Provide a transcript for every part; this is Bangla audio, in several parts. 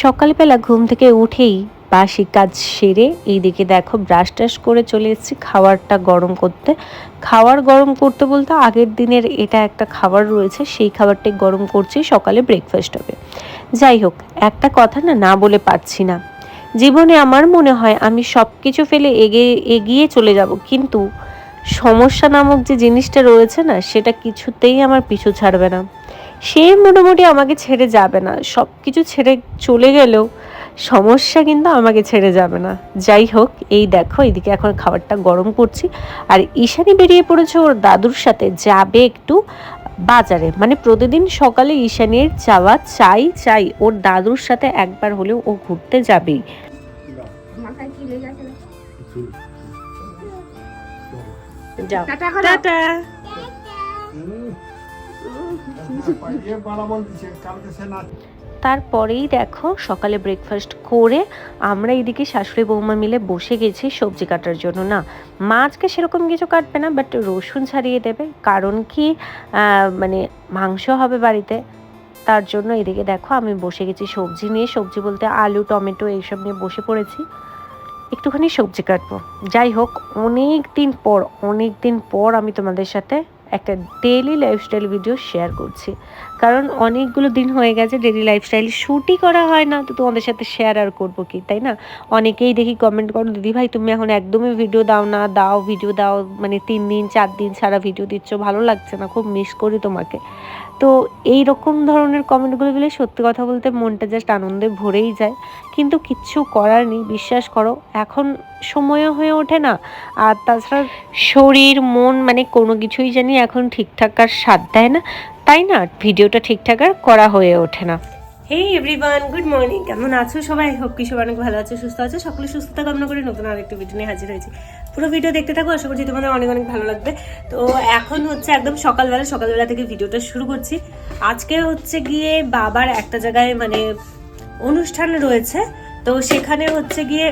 সকালবেলা ঘুম থেকে উঠেই বাসি কাজ সেরে এইদিকে দেখো ব্রাশ টাশ করে চলে এসেছি খাবারটা গরম করতে। খাবার গরম করতে বলতে আগের দিনের এটা একটা খাবার রয়েছে, সেই খাবারটাই গরম করছি সকালে ব্রেকফাস্ট হবে। যাই হোক, একটা কথা না না বলে পারছি না। জীবনে আমার মনে হয় আমি সব কিছু ফেলে এগিয়ে এগিয়ে চলে যাব, কিন্তু সমস্যা নামক যে জিনিসটা রয়েছে না, সেটা কিছুতেই আমার পিছু ছাড়বে না। সে মোটামুটি আমাকে ছেড়ে যাবে না। সব কিছু ছেড়ে চলে গেলেও সমস্যা কিন্তু আমাকে ছেড়ে যাবে না। যাই হোক এই দেখো এইদিকে এখন খাবারটা গরম করছি। আর ঈশানি বেরিয়ে পড়েছে ওর দাদুর সাথে। যাবে একটু বাজারে। মানে প্রতিদিন সকালে ঈশানির যাওয়া চাই চাই। ওর দাদুর সাথে একবার হলেও ও ঘুরতে যাবেই। টাটা। তারপরেই দেখো সকালে ব্রেকফাস্ট করে আমরা এইদিকে শাশুড়ি বৌমা মিলে বসে গেছি সবজি কাটার জন্য। না মাছকে সেরকম কিছু কাটবে না বাট রসুন ছাড়িয়ে দেবে। কারণ কি মানে মাংস হবে বাড়িতে। তার জন্য এদিকে দেখো আমি বসে গেছি সবজি নিয়ে। সবজি বলতে আলু, টমেটো এইসব নিয়ে বসে পড়েছি। একটুখানি সবজি কাটবো। যাই হোক অনেক দিন পর অনেক দিন পর আমি তোমাদের সাথে একটা ডেইলি লাইফস্টাইল ভিডিও শেয়ার করছি। কারণ অনেকগুলো দিন হয়ে গেছে ডেলি লাইফস্টাইল শ্যুটই করা হয় না, তো তোমাদের সাথে শেয়ার আর করব কি, তাই না? অনেকেই দেখি কমেন্ট করো, দিদি ভাই, তুমি এখন একদমই ভিডিও দাও না, দাও ভিডিও দাও মানে তিন দিন, চার দিন ছাড়া ভিডিও দিচ্ছ, ভালো লাগছে না, খুব মিস করি তোমাকে। তো এই রকম ধরনের কমেন্টগুলো পেলে সত্যি কথা বলতে মনটা জাস্ট আনন্দে ভরেই যায়। কিন্তু কিচ্ছু করার নেই, বিশ্বাস করো, এখন সময়ও হয়ে ওঠে না, আর তাছাড়া শরীর, মন মানে কোনো কিছুই জানি এখন ঠিকঠাক আর স্বাদ দেয় না। তাই না? ভিডিওটা ঠিকঠাক আর করা হয়ে ওঠে না। হে এভরিওয়ান গুড মর্নিং কেমন আছো সবাই? হোপ কি সবাই অনেক ভালো আছো, সুস্থ আছো। সকলে সুস্থতা কামনা করে নতুন আরেকটা ভিডিও নিয়ে হাজির হয়েছি। পুরো ভিডিও দেখতে থাকো, আশা করছি তোমাদের অনেক অনেক ভালো লাগবে। তো এখন হচ্ছে একদম সকালবেলা সকালবেলা থেকে ভিডিওটা শুরু করছি। আজকে হচ্ছে গিয়ে বাবার একটা জায়গায় মানে অনুষ্ঠান রয়েছে। তো সেখানে হচ্ছে গিয়ে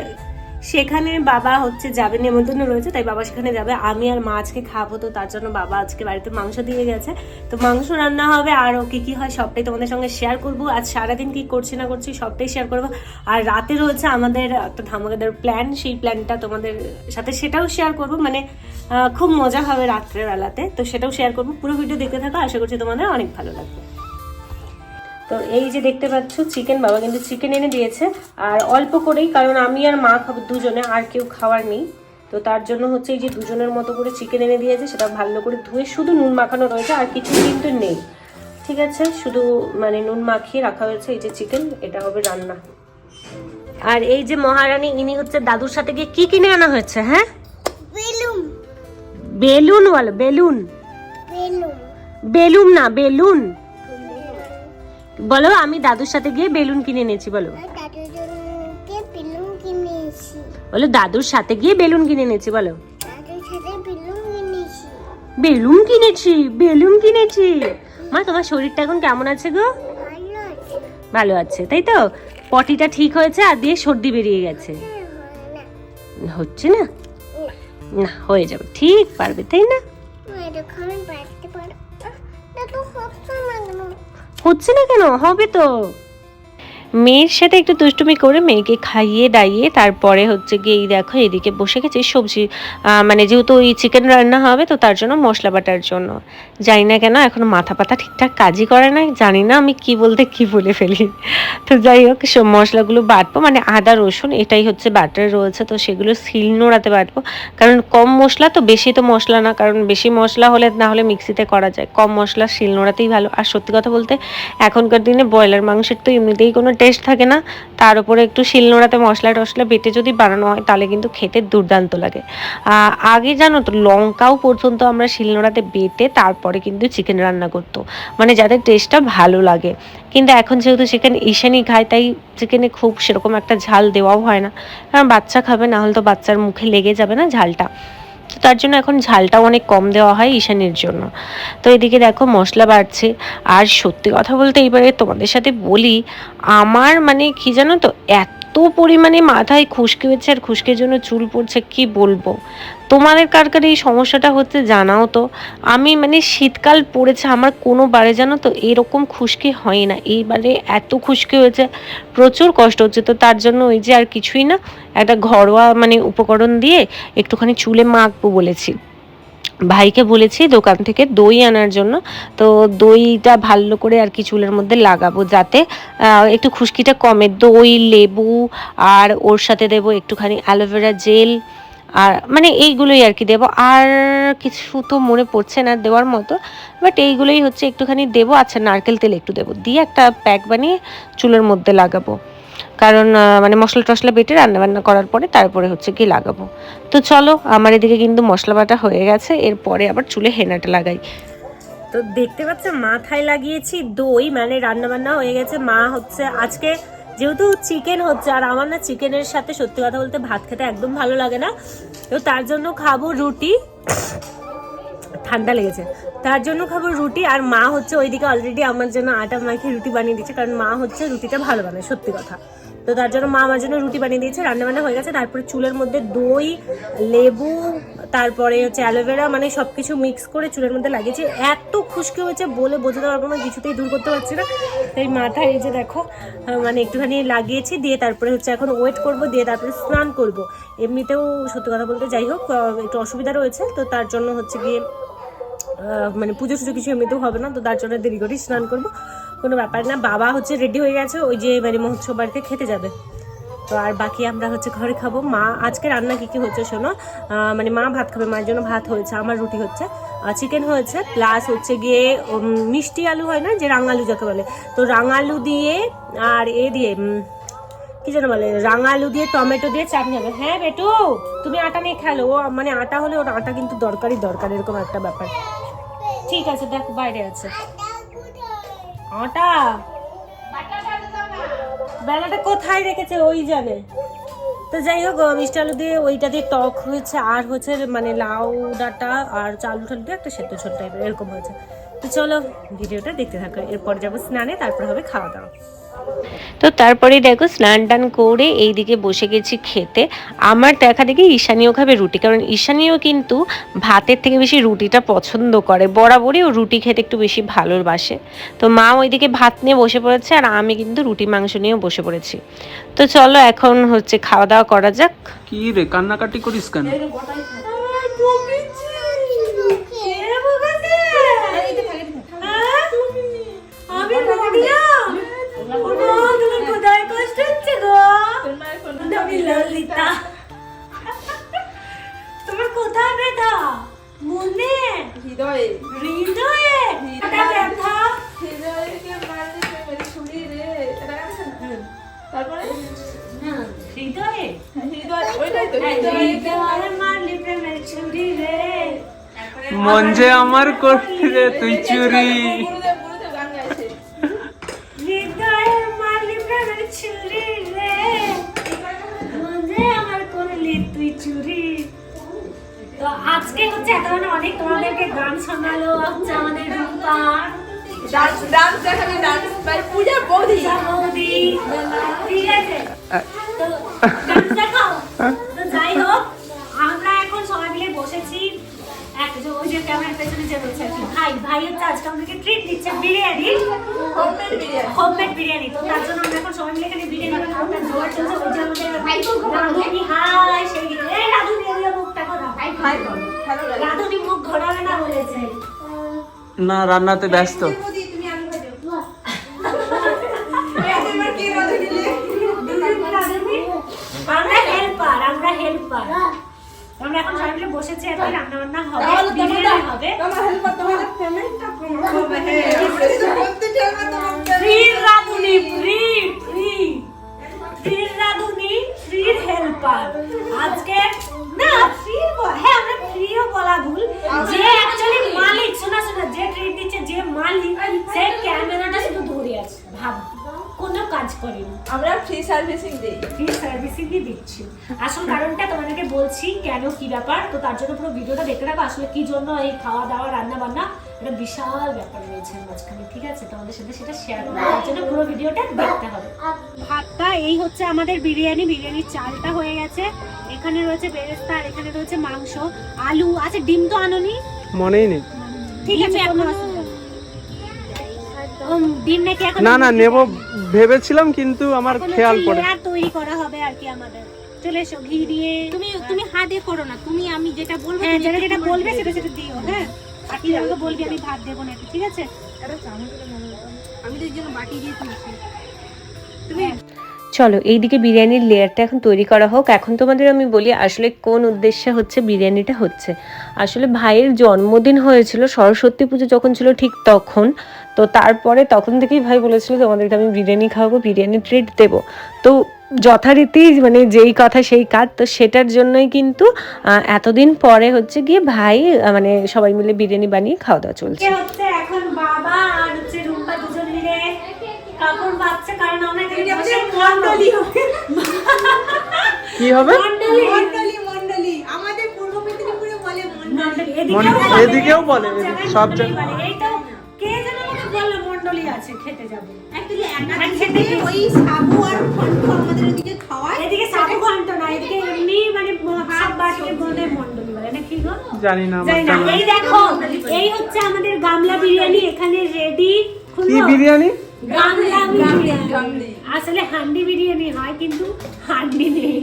সেখানে বাবা হচ্ছে যাবে, নেমন্তন্ন রয়েছে, তাই বাবা সেখানে যাবে। আমি আর মা আজকে খাব, তো তার জন্য বাবা আজকে বাড়িতে মাংস দিয়ে গেছে। তো মাংস রান্না হবে, আর কি কী হয় সবটাই তোমাদের সঙ্গে শেয়ার করব। আজ সারাদিন কি করছি না করছি সবটাই শেয়ার করব। আর রাতে রয়েছে আমাদের একটা ধামাকাদার প্ল্যান সেই প্ল্যানটা তোমাদের সাথে সেটাও শেয়ার করব। মানে খুব মজা হবে রাত্রেবেলাতে তো সেটাও শেয়ার করব। পুরো ভিডিও দেখতে থাকো, আশা করছি তোমাদের অনেক ভালো লাগবে। তো এই যে দেখতে পাচ্ছ চিকেন বাবা কিন্তু চিকেন এনে দিয়েছে। আর অল্প করেই কারণ আমি আর মা খাব দুজনে আর কেউ খাওয়ার নেই। তো তার জন্য হচ্ছে এই যে দুজনের মতো করে চিকেন এনে দিয়েছে সেটা ভালো করে ধুয়ে শুধু নুন মাখানো রয়েছে আর কিছু কিন্তু নেই। ঠিক আছে? শুধু মানে নুন মাখিয়ে রাখা হয়েছে এই যে চিকেন এটা হবে রান্না। আর এই যে মহারানী ইনি হচ্ছে দাদুর সাথে গিয়ে কি কিনে আনা হয়েছে হ্যাঁ? বেলুন। বেলুন বলো বেলুন। বেলুন। বেলুন না বেলুন। বলো আমি দাদুর সাথে গিয়ে বেলুন কিনে এনেছি বলো। বলো দাদুর সাথে গিয়ে বেলুন কিনে এনেছি বলো। বেলুন কিনেছি। বেলুন কিনেছি মা তোমার শরীরটা এখন কেমন আছে গো? ভালো আছে। তাই তো? পটিটা ঠিক হয়েছে আর দিয়ে সর্দি বেরিয়ে গেছে। হচ্ছে না? না হয়ে যাবে ঠিক পারবে তাই না হচ্ছে না কেন? হবে তো। মেয়ের সাথে একটু দুষ্টুমি করে মেয়েকে খাইয়ে দাইয়ে তারপরে হচ্ছে গিয়ে এই দেখো এদিকে বসে গেছে সবজি মানে যেহেতু ওই চিকেন রান্না হবে তো তার জন্য মশলা বাটার জন্য। জানি না কেন, এখন মাথা পাতা ঠিকঠাক কাজই করে না জানি না আমি কি বলতে কি বলে ফেলি। তো যাই হোক সব মশলাগুলো বাটবো মানে আদা, রসুন, এটাই হচ্ছে বাটার রয়েছে, তো সেগুলো সিল নোড়াতে বাটবো। কারণ কম মশলা তো বেশি তো মশলা না, কারণ বেশি মশলা হলে না হলে মিক্সিতে করা যায়। কম মশলা শিল নোড়াতেই ভালো। আর সত্যি কথা বলতে, এখনকার দিনে ব্রয়লার মাংসের তো এমনিতেই কোনো টেস্ট থাকে না। তার উপরে একটু শিল নোড়াতে মশলা টশলা বেটে যদি বানানো হয়, তাহলে কিন্তু খেতে দুর্দান্ত লাগে। আগে জানো তো, লঙ্কাও পর্যন্ত আমরা শিল নোড়াতে বেটে তারপরে কিন্তু চিকেন রান্না করতো। মানে যাদের টেস্টটা ভালো লাগে। কিন্তু এখন যেহেতু চিকেন ঈশানি খায়, তাই চিকেনে খুব সেরকম একটা ঝাল দেওয়াও হয় না। কারণ বাচ্চা খাবে না হলে তো বাচ্চার মুখে লেগে যাবে না ঝালটা। তো তার জন্য এখন ঝালটা অনেক কম দেওয়া হয় ঈশানির জন্য। তো এদিকে দেখো মশলা বাড়ছে। আর সত্যি কথা বলতে এইবারে তোমাদের সাথে বলি, আমার মানে কি জানো তো, এত এত পরিমাণে মাথায় খুশকি হচ্ছে আর খুশকির জন্য চুল পড়ছে, কি বলব? তোমাদের কার কার এই সমস্যাটা হচ্ছে জানাও তো। আমি মানে শীতকাল পড়েছে, আমার কোনো বারে জানো তো এরকম খুশকি হয় না। এইবারে এত খুশকি হয়েছে, প্রচুর কষ্ট হচ্ছে। তো তার জন্য ওই যে আর কিছুই না, একটা ঘরোয়া মানে উপকরণ দিয়ে একটুখানি চুলে মাখবো বলেছি। ভাইকে বলেছি দোকান থেকে দই আনার জন্য। তো দইটা ভালো করে আর কি চুলের মধ্যে লাগাবো যাতে একটু খুশকিটা কমে। দই, লেবু আর ওর সাথে দেবো একটুখানি অ্যালোভেরা জেল আর মানে এইগুলোই আর কি দেবো। আর কিছু তো মনে পড়ছে না দেওয়ার মতো, বাট এইগুলোই হচ্ছে একটুখানি দেবো। আচ্ছা নারকেল তেল একটু দেবো। দিয়ে একটা প্যাক বানিয়ে চুলের মধ্যে লাগাবো। কারণ মানে মশলা টশলা বেটে রান্না বান্না করার পরে তারপরে হচ্ছে কি লাগাবো। তো চলো, আমার এদিকে কিন্তু মশলা বাটা হয়ে গেছে, এরপরে আবার চুলে হেনাটা লাগাই। তো দেখতে পাচ্ছ, মাথায় লাগিয়েছি দই মানে রান্না বান্না হয়ে গেছে। মা হচ্ছে, আজকে যেহেতু চিকেন হচ্ছে, আর আমার না চিকেনের সাথে সত্যি কথা বলতে ভাত খেতে একদম ভালো লাগে না। তো তার জন্য খাব রুটি। ঠান্ডা লেগেছে। তার জন্য খাব রুটি, আর মা হচ্ছে ওইদিকে অলরেডি আমার জন্য আটা মাখিয়ে রুটি বানিয়ে দিচ্ছে, কারণ মা হচ্ছে রুটিটা ভালো বানায়, সত্যি কথা। তো তার জন্য মা আমার জন্য রুটি বানিয়ে দিয়েছে রান্না বান্না হয়ে গেছে। তারপরে চুলের মধ্যে দই, লেবু, তারপরে হচ্ছে অ্যালোভেরা মানে সব কিছু মিক্স করে চুলের মধ্যে লাগিয়েছি। এত খুশকি হয়েছে বলে বোঝাতে পারব না, কিছুতেই দূর করতে পারছি না। তাই মাথায় এই যে দেখো মানে একটুখানি লাগিয়েছি, দিয়ে তারপরে হচ্ছে এখন ওয়েট করব, দিয়ে তারপরে স্নান করব। এমনিতেও সত্যি কথা বলতে যাই হোক একটু অসুবিধা রয়েছে, তো তার জন্য হচ্ছে গিয়ে মানে পুজো টুজো কিছু এমনিতেও হবে না, তো তার জন্য দেরি করেই স্নান করব। কোনো ব্যাপার না, বাবা হচ্ছে রেডি হয়ে গেছে, ওই যে মানে মহোৎসব বাড়িতে খেতে যাবে। তো আর বাকি আমরা হচ্ছে ঘরে খাব। মা, আজকে রান্না কী কী হচ্ছে শোনো? মানে মা ভাত খাবে, মায়ের জন্য ভাত হয়েছে, আমার রুটি হচ্ছে। চিকেন হয়েছে প্লাস হচ্ছে গিয়ে মিষ্টি আলু হয় না, যে রাঙালু যাকে বলে। তো রাঙালু দিয়ে, আর এ দিয়ে কি যেন বলে, রাঙালু দিয়ে টমেটো দিয়ে চাটনি হবে। হ্যাঁ বেটু, তুমি আটা নিয়ে খেলো। ও মানে আটা হলে ওর আটা কিন্তু দরকারই দরকার, এরকম একটা ব্যাপার। ঠিক আছে, দেখো, বাইরে আছে। আটা? বেলাটা কোথায় রেখেছে? ওই জানে তো যাই হোক মিষ্টি আলু দিয়ে ওইটা দিয়ে টক হয়েছে, আর হচ্ছে মানে লাউ ডাঁটা আর চালু টালু দিয়ে একটা সেদ্ধ ছোট টাইপের এরকম হয়েছে। তো চলো, ভিডিওটা দেখতে থাকো। এরপর যাব স্নানে, তারপর হবে খাওয়া দাওয়া। তো তারপরে দেখো স্নান টান করে এইদিকে বসে গেছি খেতে। আমার দেখা দেখি ঈশানীয় খাবে রুটি, কারণ ঈশানীও কিন্তু ভাতের থেকে বেশি রুটিটা পছন্দ করে। বরাবরই ও রুটি খেতে একটু বেশি ভালোবাসে। তো মা ওইদিকে ভাত নিয়ে বসে পড়েছে আর আমি কিন্তু রুটি মাংস নিয়েও বসে পড়েছি। তো চলো এখন হচ্ছে খাওয়া দাওয়া করা যাক। কি রে, কান্নাকাটি করিস কেন? ললিতা। তোমার কোথায় ব্যথা? মনে? হৃদয়ে। হৃদয়ে? ব্যথা। হৃদয়কে মারলে মেরে ছুরি রে। এটা আছে না? তারপরে? হৃদয়ে? হৃদয় ওইটাই তো হৃদয়ে। হৃদয়ে মারলি ছুরি রে। মন যে আমার করলি রে তুই চুরি। এতক্ষণ অনেক তোমাদেরকে গান শোনালো হচ্ছে আমাদের রূপা। হোক আমরা এখন সবাই মিলে বসেছি। ওই যে ক্যামেরার পেছনে যে বলছে ভাই ভাই হচ্ছে আজকে আমাদেরকে ট্রিট দিচ্ছে বিরিয়ানি। হোমমেড বিরিয়ানি। বিরিয়ানি। তো তার জন্য আমরা এখন সবাই মিলে এখানে বিরিয়ানি তার জোয়ার চলছে ওই যে আমাদের রাধুনি। হাই সেই রাধুনি মুখটা ঘোরা হাই বল হ্যালো গাইস রাধুনি মুখ ঘোরাবে না বলেছে। না রান্নাতে ব্যস্ত। আমরা হেল্পার আমরা হেল্পার আমরা এখন সবাই মিলে বসেছি এখন রান্না বান্না হবে বিরিয়ানি হবে। তোমার হেল্পার তোমার পেমেন্টটা বলছি কেন কি ব্যাপার? তো তার জন্য পুরো ভিডিওটা দেখতে থাকো। আসলে কি জন্য এই খাওয়া দাওয়া রান্না বান্না একটা বিশাল ব্যাপার রয়েছে মাঝখানে ঠিক আছে? তোমাদের সাথে সেটা শেয়ার করব। তার জন্য পুরো ভিডিওটা দেখতে হবে। ভাতটা এই হচ্ছে আমাদের বিরিয়ানি। বিরিয়ানির চালটা হয়ে গেছে। এখানে রয়েছে বেরেস্তা আর এখানে রয়েছে মাংস আলু। আচ্ছা ডিম তো আনোনি? মনেই নেই। ঠিক আছে ডিম নাকি এখন না না নেব। ভেবেছিলাম কিন্তু আমার খেয়াল পড়ে। লেয়ার তৈরি করা হবে আর কি আমাদের। চলে এসো ঘি দিয়ে তুমি তুমি হাতে করো না তুমি আমি যেটা বলব হ্যাঁ যেটা যেটা বলবে সেটা সেটা দিও হ্যাঁ? আর কি আমাকে বলবি আমি ভাত দেবো না ঠিক আছে? আমি তো এই জন্য বাটি দিয়ে তুলছি। চলো এইদিকে বিরিয়ানির লেয়ারটা এখন তৈরি করা হোক। এখন তোমাদের আমি বলি আসলে কোন উদ্দেশ্যে হচ্ছে বিরিয়ানিটা হচ্ছে? আসলে ভাইয়ের জন্মদিন হয়েছিল সরস্বতী পুজো যখন ছিল ঠিক তখন তো তারপরে তখন থেকেই ভাই বলেছিল তোমাদেরকে আমি বিরিয়ানি খাওয়াবো বিরিয়ানি ট্রিট দেবো। তো যথারীতি মানে যেই কথা সেই কাজ তো সেটার জন্যই কিন্তু এতদিন পরে হচ্ছে গিয়ে ভাই মানে সবাই মিলে বিরিয়ানি বানিয়ে খাওয়া দাওয়া চলছে এখন বাবা আর হচ্ছে রুম্পা দুজন মিলে কাপড় বাচ্চা কারণ আমরা এখানে বসে মন্ডলী কি হবে? মন্ডলী মন্ডলী আমাদের পূর্ব মেদিনীপুরে বলে মন্ডলী মন্ডলী মন্ডলী, এদিকেও বলে, সব জায়গায়। একাধিক খেতে থেকে গেছি। ওই সাবু আর ফন্টু আমাদের ওদিকে খাওয়ায়। এদিকে সাবু ঘন্ট না এদিকে এমনি মানে হাত বাটিয়ে বলে মন্ডলী বলে না কি গো? জানি না আমার জানি না। জানা নেই। এই দেখো এই হচ্ছে আমাদের গামলা বিরিয়ানি এখানে রেডি কি বিরিয়ানি? গামলা বিরিয়ানি। আসলে হান্ডি বিরিয়ানি হয় কিন্তু হান্ডি নেই।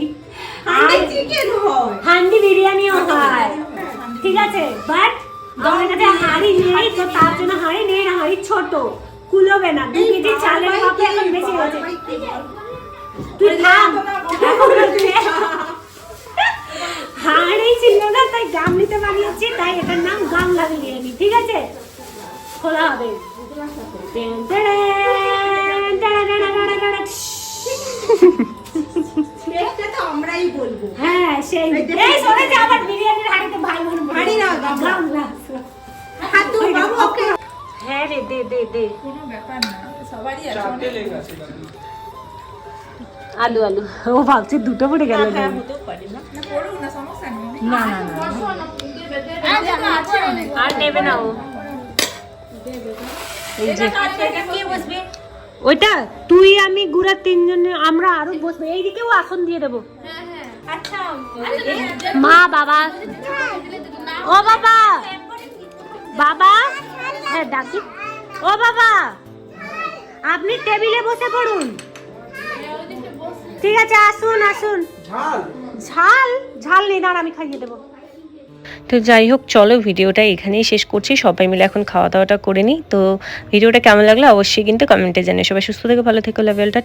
আর চিকেন হয়। হান্ডি বিরিয়ানিও হয়। ঠিক আছে? বাট আমাদের কাছে হাঁড়ি নেই তো তার জন্য হাঁড়ি নেই না হাঁড়ি ছোট। কুলোবে না দু কেজি চালের কাপে এখন বেশি হয়েছে। তুই থাম। হাঁড়ি ছিল না তাই গামলিতে বানিয়েছি তাই এটার নাম গামলা বিরিয়ানি ঠিক আছে? খোলা হবে। আমরাই বলব। হ্যাঁ সেই। এই শোনেছে আবার বিরিয়ানির হাঁড়িতে ভাই বোন। হাঁড়ি না, গামলা। গামলা বাবু ওকে হ্যাঁ রে দে দে দে আলু আলু ও ভাবছে দুটো পড়ে গেল না আর নেবে না ও এই যে ওইটা তুই আমি গুড়া তিনজনে আমরা আরও বসবো এইদিকেও আসন দিয়ে দেবো মা বাবা ও বাবা বাবা হ্যাঁ ডাকি। ও বাবা আপনি টেবিলে বসে পড়ুন। ঠিক আছে আসুন আসুন। ঝাল? ঝাল? নেই দাঁড়া আমি খাইয়ে দেবো। তো যাই হোক চলো ভিডিওটা এখানেই শেষ করছি। সবাই মিলে এখন খাওয়া দাওয়াটা করে নিই। তো ভিডিওটা কেমন লাগল অবশ্যই কিন্তু কমেন্টে জানিয়ে সবাই সুস্থ থেকে ভালো থেকো লেভেলটা